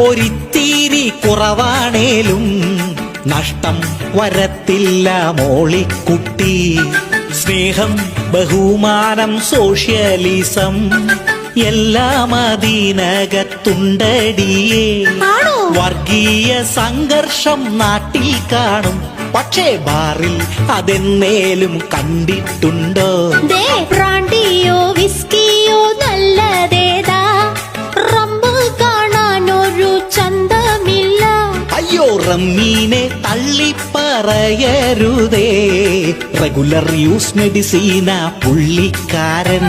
ഒരിത്തിരി കുറവാണേലും നഷ്ടം വരത്തില്ല മോളിക്കുട്ടി. സ്നേഹം ബഹുമാനം സോഷ്യലിസം എല്ലാം അതിനകത്തുണ്ടടിയേ. വർഗീയ സംഘർഷം നാട്ടിൽ കാണും. പക്ഷേ ബാറിൽ അതെന്നേലും കണ്ടിട്ടുണ്ടോ? ചന്തമില്ല. അയ്യോ റമ്മീനെ തള്ളി പറയരുതേ റെഗുലർ യൂസ് മെഡിസീന പുള്ളിക്കാരൻ.